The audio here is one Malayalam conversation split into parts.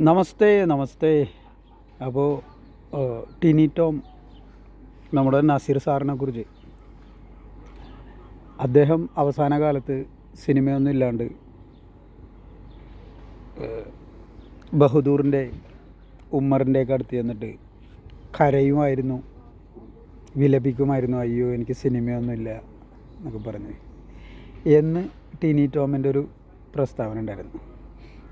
നമസ്തേ നമസ്തേ. അപ്പോൾ ടിനി ടോം നമ്മുടെ നസീർ സാറിനെ കുറിച്ച്. അദ്ദേഹം അവസാന കാലത്ത് സിനിമയൊന്നും ഇല്ലാണ്ട് ബഹദൂറിന്റെ ഉമ്മറിന്റെയൊക്കെ അടുത്ത് ചെന്നിട്ട് കരയുമായിരുന്നു വിലപിക്കുമായിരുന്നു അയ്യോ എനിക്ക് സിനിമയൊന്നുമില്ല എന്നൊക്കെ പറഞ്ഞു. എന്ന് ടിനി ടോമിന്റെ ഒരു പ്രസ്താവന ഉണ്ടായിരുന്നു.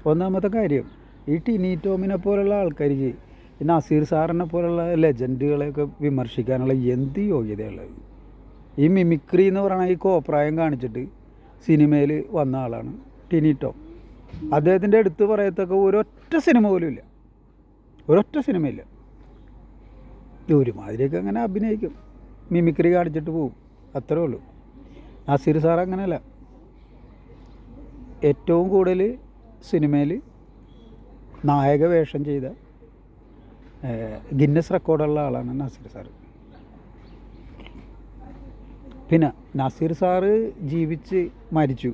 ഒന്നാമത്തെ കാര്യം ഈ ടിനി ടോമിനെ പോലുള്ള ആൾക്കാർക്ക് ഈ നസീർ സാറിനെ പോലുള്ള ലെജൻഡുകളെയൊക്കെ വിമർശിക്കാനുള്ള എന്ത് യോഗ്യതയുള്ളത്? ഈ മിമിക്രി എന്ന് പറയണ ഈ കോപ്രായം കാണിച്ചിട്ട് സിനിമയിൽ വന്ന ആളാണ് ടിനി ടോം. അദ്ദേഹത്തിന്റെ അടുത്ത് പറയത്തക്ക ഒരൊറ്റ സിനിമ പോലും ഇല്ല. ഒരൊറ്റ സിനിമയില്ല ഒരുമാതിരിയൊക്കെ അങ്ങനെ അഭിനയിക്കും. മിമിക്രി കാണിച്ചിട്ട് പോവും. അത്രേ ഉള്ളൂ. നസീർ സാർ അങ്ങനെയല്ല. ഏറ്റവും കൂടുതൽ സിനിമയിൽ നായക വേഷം ചെയ്ത ഗിന്നസ് റെക്കോർഡുള്ള ആളാണ് നാസിർ സാറ്. പിന്നെ നാസിർ സാറ് ജീവിച്ച് മരിച്ചു.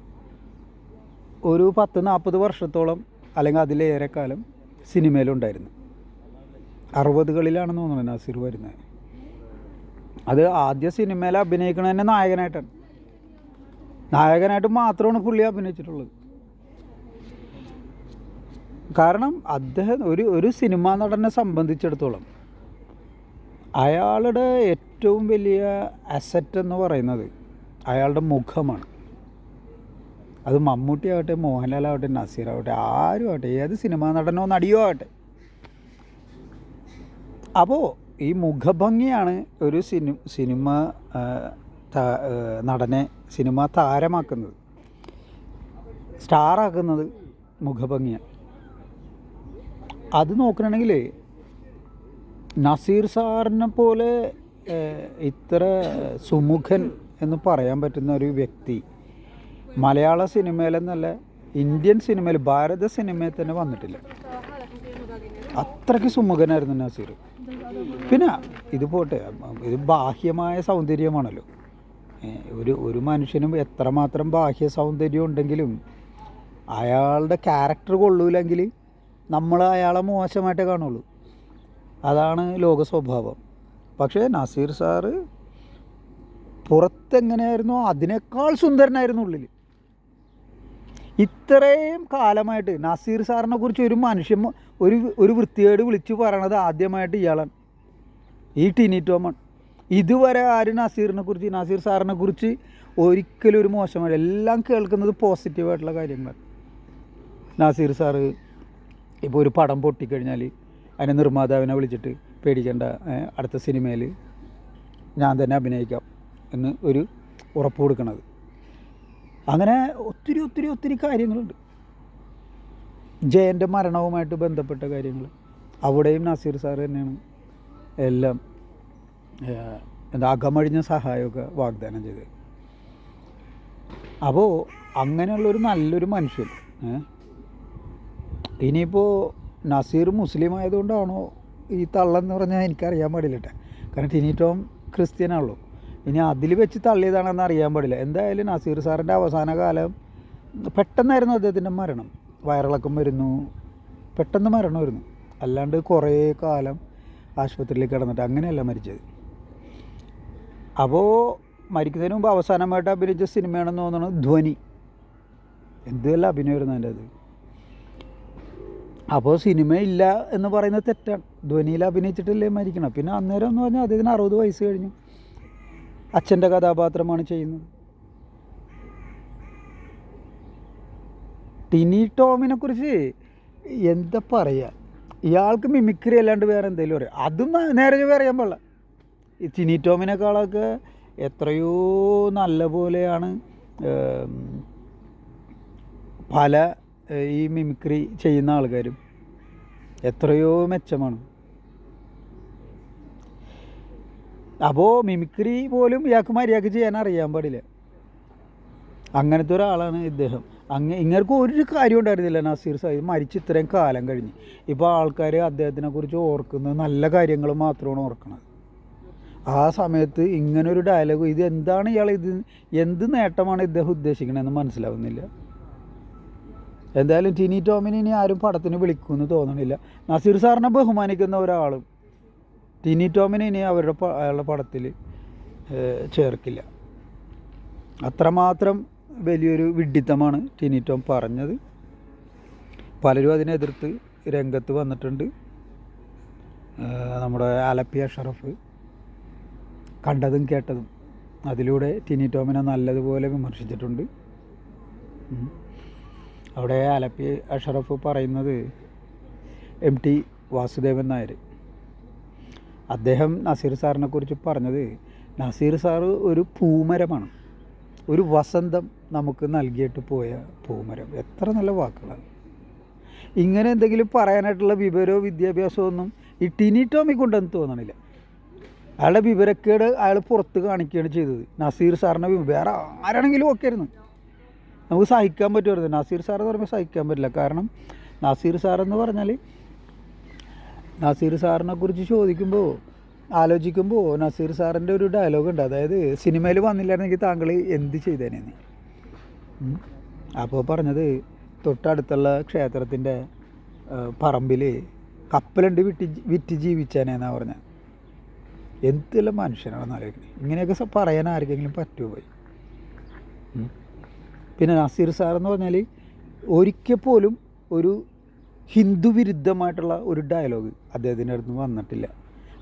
ഒരു പത്ത് നാൽപ്പത് വർഷത്തോളം അല്ലെങ്കിൽ അതിലേറെ കാലം സിനിമയിലുണ്ടായിരുന്നു. അറുപതുകളിലാണെന്ന് തോന്നുന്നത് നാസിർ വരുന്നത്. അത് ആദ്യ സിനിമയിൽ അഭിനയിക്കണ തന്നെ നായകനായിട്ടാണ്. നായകനായിട്ട് മാത്രമാണ് പുള്ളി അഭിനയിച്ചിട്ടുള്ളത്. കാരണം അദ്ദേഹം ഒരു ഒരു സിനിമാ നടനെ സംബന്ധിച്ചിടത്തോളം അയാളുടെ ഏറ്റവും വലിയ അസറ്റ് എന്ന് പറയുന്നത് അയാളുടെ മുഖമാണ്. അത് മമ്മൂട്ടി ആവട്ടെ മോഹൻലാൽ ആവട്ടെ നസീർ ആവട്ടെ ആരും ആവട്ടെ ഏത് സിനിമാ നടനോ നടിയോ ആവട്ടെ. അപ്പോൾ ഈ മുഖഭംഗിയാണ് ഒരു സിനി സിനിമ നടനെ സിനിമ താരമാക്കുന്നത്. സ്റ്റാറാക്കുന്നത് മുഖഭംഗിയാണ്. അത് നോക്കണമെങ്കിൽ നസീർ സാറിനെ പോലെ ഇത്ര സുമുഖൻ എന്ന് പറയാൻ പറ്റുന്ന ഒരു വ്യക്തി മലയാള സിനിമയിലെന്നല്ല ഇന്ത്യൻ സിനിമയിൽ ഭാരത സിനിമയിൽ തന്നെ വന്നിട്ടില്ല. അത്രയ്ക്ക് സുമുഖനായിരുന്നു നസീർ. പിന്നെ ഇത് പോട്ടെ ഇത് ബാഹ്യമായ സൗന്ദര്യമാണല്ലോ. ഒരു ഒരു മനുഷ്യനും എത്രമാത്രം ബാഹ്യ സൗന്ദര്യം ഉണ്ടെങ്കിലും അയാളുടെ ക്യാരക്ടർ കൊള്ളൂലെങ്കിൽ നമ്മൾ അയാളെ മോശമായിട്ടേ കാണുള്ളൂ. അതാണ് ലോക സ്വഭാവം. പക്ഷേ നസീർ സാറ് പുറത്തെങ്ങനെയായിരുന്നു അതിനേക്കാൾ സുന്ദരനായിരുന്നു ഉള്ളിൽ ഇത്രയും കാലമായിട്ട് നസീർ സാറിനെ കുറിച്ച് ഒരു മനുഷ്യൻ ഒരു ഒരു വൃത്തികേട് വിളിച്ചു പറയണത് ആദ്യമായിട്ട് ഇയാളാണ്. ഈ ടിനി ടോമാണ് ഇതുവരെ ആരും നസീറിനെ കുറിച്ച് നസീർ സാറിനെ കുറിച്ച് ഒരിക്കലും ഒരു മോശമായിട്ട് എല്ലാം കേൾക്കുന്നത് പോസിറ്റീവായിട്ടുള്ള കാര്യങ്ങളാണ്. നസീർ സാറ് ഇപ്പോൾ ഒരു പടം പൊട്ടിക്കഴിഞ്ഞാൽ അതിനെ നിർമ്മാതാവിനെ വിളിച്ചിട്ട് പേടിക്കേണ്ട അടുത്ത സിനിമയിൽ ഞാൻ തന്നെ അഭിനയിക്കാം എന്ന് ഒരു ഉറപ്പ് കൊടുക്കണത്. അങ്ങനെ ഒത്തിരി ഒത്തിരി ഒത്തിരി കാര്യങ്ങളുണ്ട്. ജയന്റെ മരണവുമായിട്ട് ബന്ധപ്പെട്ട കാര്യങ്ങൾ. അവിടെയും നസീർ സാർ തന്നെയാണ് എല്ലാം എന്താ അകമഴിഞ്ഞ സഹായമൊക്കെ വാഗ്ദാനം ചെയ്തത്. അപ്പോൾ അങ്ങനെയുള്ളൊരു നല്ലൊരു മനുഷ്യൻ ഇനിയിപ്പോൾ നസീർ മുസ്ലിം ആയതുകൊണ്ടാണോ ഈ തള്ളെന്ന് പറഞ്ഞാൽ എനിക്കറിയാൻ പാടില്ല കേട്ടോ കാരണം ടിനി ക്രിസ്ത്യനാണല്ലോ. ഇനി അതിൽ വെച്ച് തള്ളിയതാണെന്ന് അറിയാൻ പാടില്ല. എന്തായാലും നസീർ സാറിന്റെ അവസാന കാലം പെട്ടെന്നായിരുന്നു അദ്ദേഹത്തിന്റെ മരണം. വയറിളക്കം വരുന്നു. പെട്ടെന്ന് മരണം വരുന്നു. അല്ലാണ്ട് കുറേ കാലം ആശുപത്രിയിൽ കിടന്നിട്ട് അങ്ങനെയല്ല മരിച്ചത്. അപ്പോൾ മരിക്കുന്നതിന് മുമ്പ് അവസാനമായിട്ട് അഭിനയിച്ച സിനിമയാണെന്ന് തോന്നുന്നു ധ്വനി. എന്തുമല്ല അഭിനയമായിരുന്നു അതിന്റെ അത്. അപ്പോൾ സിനിമയില്ല എന്ന് പറയുന്നത് തെറ്റാണ്. ധ്വനിയിൽ അഭിനയിച്ചിട്ടല്ലേ മരിക്കണം പിന്നെ അന്നേരം എന്ന് പറഞ്ഞാൽ അദ്ദേഹത്തിന് അറുപത് വയസ്സ് കഴിഞ്ഞു. അച്ഛന്റെ കഥാപാത്രമാണ് ചെയ്യുന്നത്. ടിനി ടോമിനെ കുറിച്ച് എന്താ പറയുക ഇയാൾക്ക് മിമിക്രി അല്ലാണ്ട് വേറെ എന്തെങ്കിലും പറയാം അതും നേരെ പറയാൻ പാടില്ല. ഈ ടിനി ടോമിനേക്കാളൊക്കെ എത്രയോ നല്ല പോലെയാണ് പല ഈ മിമിക്രി ചെയ്യുന്ന ആൾക്കാരും. എത്രയോ മെച്ചമാണ്. അപ്പോൾ മിമിക്രി പോലും ഇയാൾക്ക് മര്യാദയ്ക്ക് ചെയ്യാൻ അറിയാൻ പാടില്ല. അങ്ങനത്തെ ഒരാളാണ് ഇദ്ദേഹം. അങ്ങ് ഇങ്ങർക്ക് ഒരു കാര്യം ഉണ്ടായിരുന്നില്ല നസീർ സാഹിബ് മരിച്ച് ഇത്രയും കാലം കഴിഞ്ഞ്. ഇപ്പോൾ ആൾക്കാർ അദ്ദേഹത്തിനെ കുറിച്ച് ഓർക്കുന്നത് നല്ല കാര്യങ്ങൾ മാത്രമാണ് ഓർക്കുന്നത് ആ സമയത്ത് ഇങ്ങനൊരു ഡയലോഗ് ഇത് എന്താണ് ഇയാൾ ഇത് എന്ത് നേട്ടമാണ് ഇദ്ദേഹം ഉദ്ദേശിക്കണതെന്ന് മനസ്സിലാവുന്നില്ല. എന്തായാലും ടിനി ടോമിനെ ഇനി ആരും പടത്തിന് വിളിക്കുമെന്ന് തോന്നണില്ല. നസീർ സാറിനെ ബഹുമാനിക്കുന്ന ഒരാളും ടിനി ടോമിനെ ഇനി അവരുടെ അയാളുടെ പടത്തിൽ ചേർക്കില്ല. അത്രമാത്രം വലിയൊരു വിഡ്ഢിത്തമാണ് ടിനി ടോം പറഞ്ഞത്. പലരും അതിനെ എതിർത്ത് രംഗത്ത് വന്നിട്ടുണ്ട്. നമ്മുടെ ആലപ്പി അഷറഫ് കണ്ടതും കേട്ടതും അതിലൂടെ ടിനി ടോമിനെ നല്ലതുപോലെ വിമർശിച്ചിട്ടുണ്ട്. അവിടെ ആലപ്പി അഷറഫ് പറയുന്നത് എം ടി വാസുദേവൻ നായർ. അദ്ദേഹം നസീർ സാറിനെ കുറിച്ച് പറഞ്ഞത് നസീർ സാറ് ഒരു പൂമരമാണ്. ഒരു വസന്തം നമുക്ക് നൽകിയിട്ട് പോയ പൂമരം. എത്ര നല്ല വാക്കുകളാണ്. ഇങ്ങനെ എന്തെങ്കിലും പറയാനായിട്ടുള്ള വിവരമോ വിദ്യാഭ്യാസമോ ഒന്നും ഈ ടിനി ടോമി കൊണ്ടെന്ന് തോന്നണില്ല. അയാളുടെ വിവരക്കേട് അയാൾ പുറത്ത് കാണിക്കുകയാണ് ചെയ്തത്. നസീർ സാറിനെ വേറെ ആരാണെങ്കിലും ഒക്കെ ആയിരുന്നു. നമുക്ക് സഹിക്കാൻ പറ്റുമായിരുന്നു നസീർ സാർ എന്ന് പറയുമ്പോൾ സഹിക്കാൻ പറ്റില്ല. കാരണം നസീർ സാർ എന്ന് പറഞ്ഞാൽ നസീർ സാറിനെ കുറിച്ച് ചോദിക്കുമ്പോൾ ആലോചിക്കുമ്പോൾ നസീർ സാറിന്റെ ഒരു ഡയലോഗ് ഉണ്ട്. അതായത് സിനിമയിൽ വന്നില്ലായിരുന്നെങ്കിൽ താങ്കൾ എന്ത് ചെയ്തേനെന്ന് അപ്പോൾ പറഞ്ഞത് തൊട്ടടുത്തുള്ള ക്ഷേത്രത്തിന്റെ പറമ്പിൽ കപ്പലുണ്ട് വിറ്റ് വിറ്റ് ജീവിച്ചേനെന്നാണ് പറഞ്ഞത് എന്തെല്ലാം മനുഷ്യനാണെന്ന് ആലോചിക്കുന്നത് ഇങ്ങനെയൊക്കെ പറയാൻ ആർക്കെങ്കിലും പറ്റുമോ പോയി. പിന്നെ നസീർ സാർ എന്ന് പറഞ്ഞാൽ ഒരിക്കൽ പോലും ഒരു ഹിന്ദു വിരുദ്ധമായിട്ടുള്ള ഒരു ഡയലോഗ് അദ്ദേഹത്തിന്റെ അടുത്ത് വന്നിട്ടില്ല.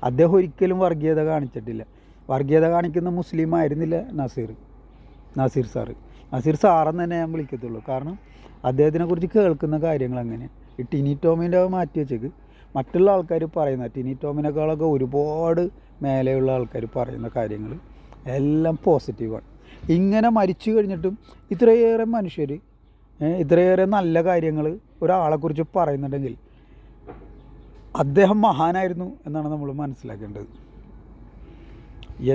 അദ്ദേഹം ഒരിക്കലും വർഗീയത കാണിച്ചിട്ടില്ല. വർഗീയത കാണിക്കുന്ന മുസ്ലിം ആയിരുന്നില്ല നസീർ നസീർ സാറ്. നസീർ സാറെന്ന് തന്നെ ഞാൻ വിളിക്കത്തുള്ളൂ. കാരണം അദ്ദേഹത്തിനെക്കുറിച്ച് കേൾക്കുന്ന കാര്യങ്ങൾ അങ്ങനെ ഈ ടിനി ടോമിന്റെ മാറ്റി വെച്ചേക്ക്. മറ്റുള്ള ആൾക്കാർ പറയുന്ന ടിനി ടോമിനേക്കാളൊക്കെ ഒരുപാട് മേലെയുള്ള ആൾക്കാർ പറയുന്ന കാര്യങ്ങൾ എല്ലാം പോസിറ്റീവാണ് ഇങ്ങനെ മരിച്ചു കഴിഞ്ഞിട്ടും ഇത്രയേറെ മനുഷ്യർ ഇത്രയേറെ നല്ല കാര്യങ്ങൾ ഒരാളെക്കുറിച്ച് പറയുന്നുണ്ടെങ്കിൽ അദ്ദേഹം മഹാനായിരുന്നു എന്നാണ് നമ്മൾ മനസ്സിലാക്കേണ്ടത്.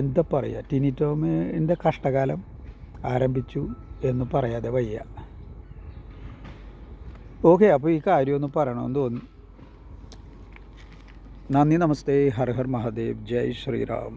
എന്താ പറയുക ടിനി ടോമിന്റെ കഷ്ടകാലം ആരംഭിച്ചു എന്ന് പറയാതെ വയ്യ. ഓക്കെ അപ്പോൾ ഈ കാര്യമൊന്ന് പറയണമെന്ന് തോന്നി നന്ദി നമസ്തേ ഹർ ഹർ മഹാദേവ് ജയ് ശ്രീറാം.